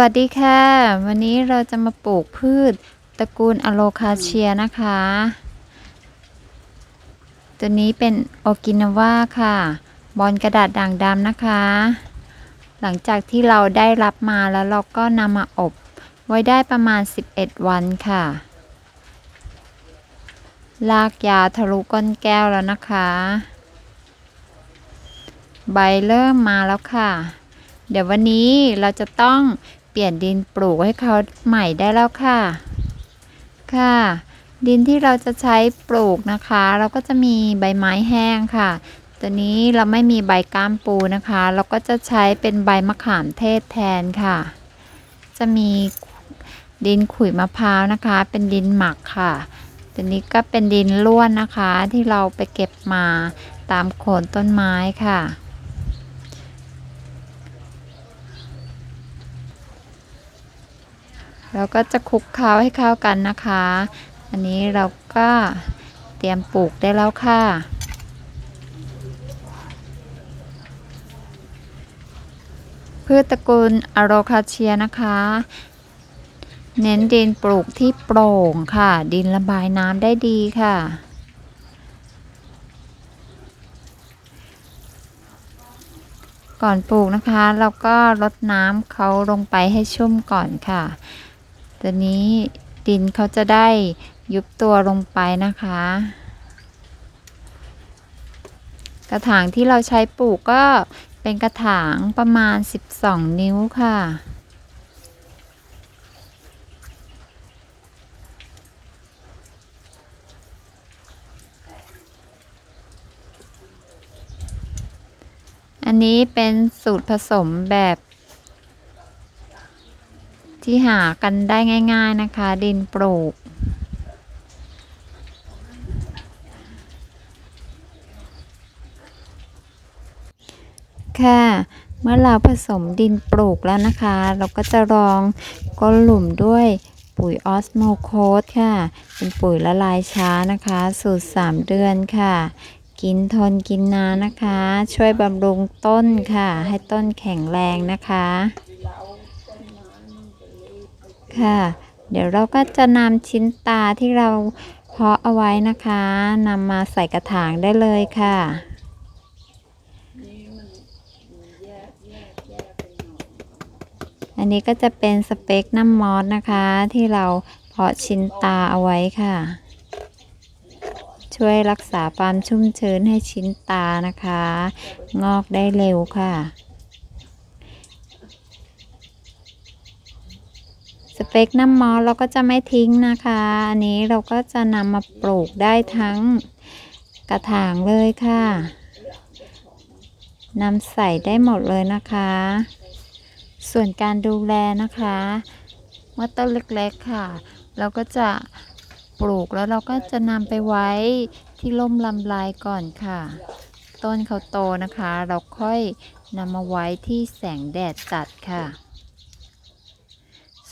วัสดีค่ะ วันนี้เราจะมาปลูกพืชตระกูลอะโลคาเชียนะคะ ตัวนี้เป็นโอกินาวาค่ะ บอลกระดาษด่างดำนะคะ หลังจากที่เราได้รับมาแล้วเราก็นำมาอบ ไว้ได้ประมาณ 11 วันค่ะลากยาทะลุก้นแก้วแล้วนะคะ ใบเริ่มมาแล้วค่ะ เดี๋ยววันนี้เราจะต้อง เปลี่ยนดินปลูกให้เขาใหม่ได้แล้วค่ะ ค่ะ ดินที่เราจะใช้ปลูกนะคะ เราก็จะมีใบไม้แห้งค่ะตัวนี้เราไม่มีใบก้ามปูนะคะ เราก็จะใช้เป็นใบมะขามเทศแทนค่ะ จะมีดินขุยมะพร้าวนะคะ เป็นดินหมักค่ะตัวนี้ก็เป็นดินล้วนนะคะที่เราไปเก็บมาตามโคนต้นไม้ค่ะ เราก็จะคลุกเคล้าให้เข้ากันนะคะ อันนี้เราก็เตรียมปลูกได้แล้วค่ะ พืชตระกูลอะโรคาเชียนะคะ เน้นดินปลูกที่โปร่งค่ะ ดินระบายน้ำได้ดีค่ะก่อนปลูกนะคะ เราก็รดน้ำเขาลงไปให้ชุ่มก่อนค่ะ ตัวนี้ดินเขาจะได้ยุบตัวลงไปนะคะ กระถางที่เราใช้ปลูกก็เป็นกระถางประมาณ 12 นิ้วค่ะ อันนี้เป็นสูตรผสมแบบ ที่หากันได้ง่าย ๆนะคะ ดินปลูก ค่ะเมื่อเราผสมดินปลูกแล้วนะคะ เราก็จะรองก้นหลุมด้วยปุ๋ยออสโมโคสค่ะ เป็นปุ๋ยละลายช้านะคะ สูตร 3 เดือนค่ะ กินทนกินนานนะคะ ช่วยบำรุงต้นค่ะ ให้ต้นแข็งแรงนะคะ ค่ะ เดี๋ยวเราก็จะนำชิ้นตาที่เราเพาะเอาไว้นะคะนำมาใส่กระถางได้เลยค่ะอันนี้ก็จะเป็นสเปคน้ำมอสนะคะ ที่เราเพาะชิ้นตาเอาไว้ค่ะ ช่วยรักษาความชุ่มชื้นให้ชิ้นตานะคะ งอกได้เร็วค่ะ เปคน้ำมอสเราก็จะไม่ทิ้งนะคะ อันนี้เราก็จะนำมาปลูกได้ทั้งกระถางเลยค่ะนำใส่ได้หมดเลยนะคะ ส่วนการดูแลนะคะเมื่อต้นเล็กๆค่ะ เราก็จะปลูกแล้วเราก็จะนำไปไว้ที่ร่มลำลายก่อนค่ะ ต้นเขาโตนะคะ เราค่อยนำมาไว้ที่แสงแดดจัดค่ะ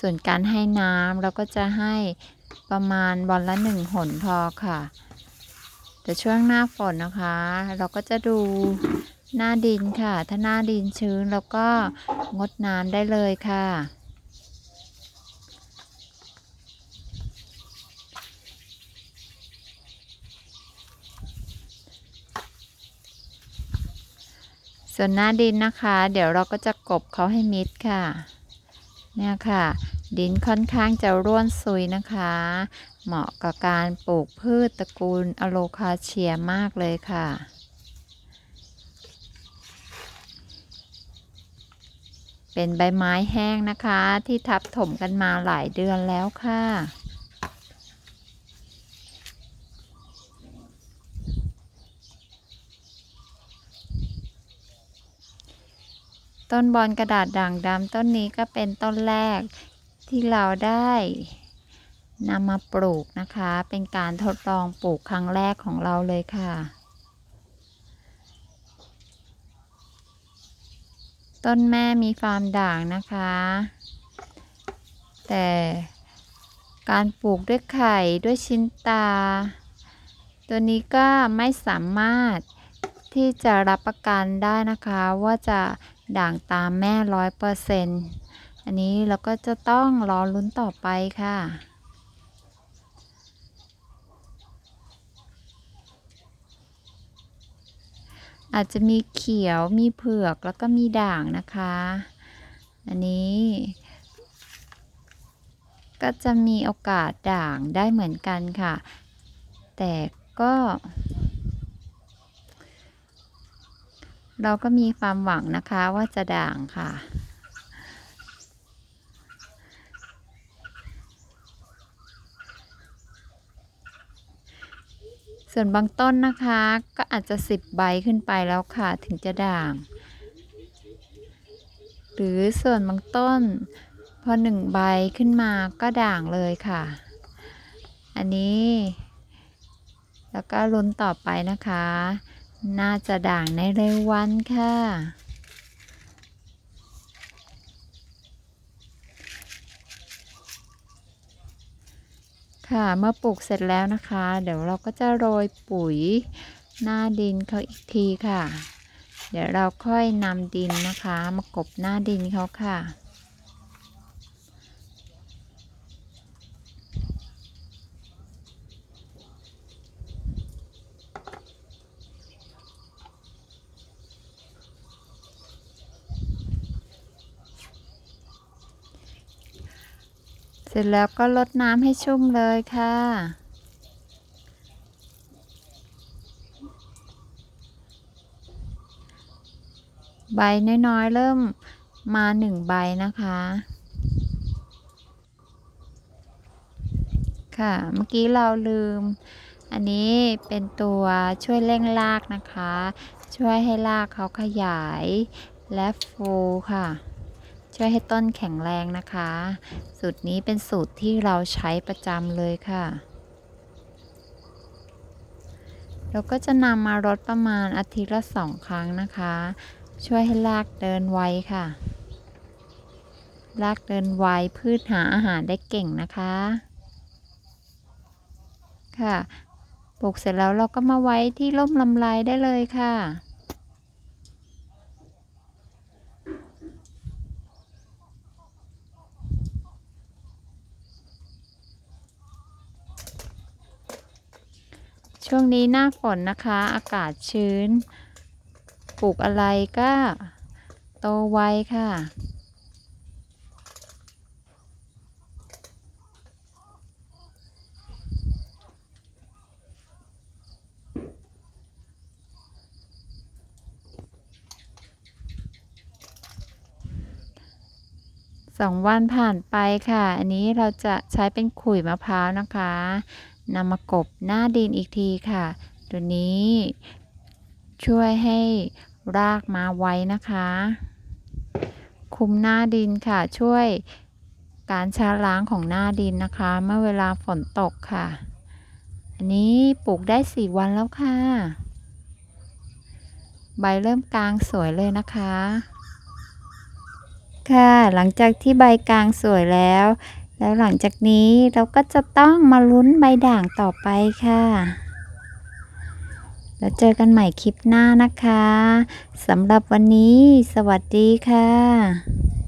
ส่วนการให้น้ำเราก็จะให้ประมาณวันละหนึ่งหนพอค่ะ แต่ช่วงหน้าฝนนะคะ เราก็จะดูหน้าดินค่ะ ถ้าหน้าดินชื้นเราก็งดน้ำได้เลยค่ะ ส่วนหน้าดินนะคะ เดี๋ยวเราก็จะกบเขาให้มิดค่ะ เนี่ยค่ะ ดินค่อนข้างจะร่วนซุยนะคะ เหมาะกับการปลูกพืชตระกูลอะโลคาเชียมากเลยค่ะ เป็นใบไม้แห้งนะคะ ที่ทับถมกันมาหลายเดือนแล้วค่ะต้นบอลกระดาษด่างดำต้นนี้ก็เป็นต้นแรก ที่เราได้นำมาปลูกนะคะ เป็นการทดลองปลูกครั้งแรกของเราเลยค่ะ ต้นแม่มีฟาร์มด่างนะคะ แต่การปลูกด้วยไข่ด้วยชิ้นตา ตัวนี้ก็ไม่สามารถที่จะรับประกันได้นะคะ ว่าจะด่างตามแม่ร้อยเปอร์เซ็นต์ อันนี้เราก็จะต้องรอลุ้นต่อไปค่ะ อาจจะมีเขียวมีเผือกแล้วก็มีด่างนะคะ อันนี้ก็จะมีโอกาสด่างได้เหมือนกันค่ะ แต่ก็ เราก็มีความหวังนะคะว่าจะด่างค่ะ ส่วนบางต้นนะคะ ก็อาจจะสิบใบขึ้นไปแล้วค่ะถึงจะด่าง หรือส่วนบางต้น พอหนึ่งใบขึ้นมาก็ด่างเลยค่ะ อันนี้ แล้วก็ลุ้นต่อไปนะคะ น่าจะด่างในเร็ววันค่ะ ค่ะเมื่อปลูกเสร็จแล้วนะคะ เดี๋ยวเราก็จะโรยปุ๋ยหน้าดินเขาอีกทีค่ะ เดี๋ยวเราค่อยนำดินนะคะ มากบหน้าดินเขาค่ะ ร็จแล้วก็ลดน้ำให้ชุ่มเลยค่ะ ใบน้อยๆ เริ่มมาหนึ่งใบนะคะ ค่ะเมื่อกี้เราลืม อันนี้เป็นตัวช่วยเร่งรากนะคะ ช่วยให้รากเขาขยายและฟูค่ะ ช่วยให้ต้นแข็งแรงนะคะ สูตรนี้เป็นสูตรที่เราใช้ประจำเลยค่ะ เราก็จะนำมารดประมาณอาทิตย์ละสองครั้งนะคะ ช่วยให้รากเดินไวค่ะ รากเดินไวพืชหาอาหารได้เก่งนะคะ ค่ะปลูกเสร็จแล้วเราก็มาไว้ที่ร่มลำไรได้เลยค่ะ ช่วงนี้หน้าฝนนะคะ อากาศชื้น ปลูกอะไรก็โตไวค่ะ สองวันผ่านไปค่ะ อันนี้เราจะใช้เป็นขุยมะพร้าวนะคะ นำมากบหน้าดินอีกทีค่ะ ตัวนี้ช่วยให้รากมาไวนะคะ คุมหน้าดินค่ะ ช่วยการชาล้างของหน้าดินนะคะ เมื่อเวลาฝนตกค่ะ อันนี้ปลูกได้สี่วันแล้วค่ะ ใบเริ่มกลางสวยเลยนะคะ ค่ะ หลังจากที่ใบกลางสวยแล้ว แล้วหลังจากนี้เราก็จะต้องมาลุ้นใบด่างต่อไปค่ะ แล้วเจอกันใหม่คลิปหน้านะคะสำหรับวันนี้ สวัสดีค่ะ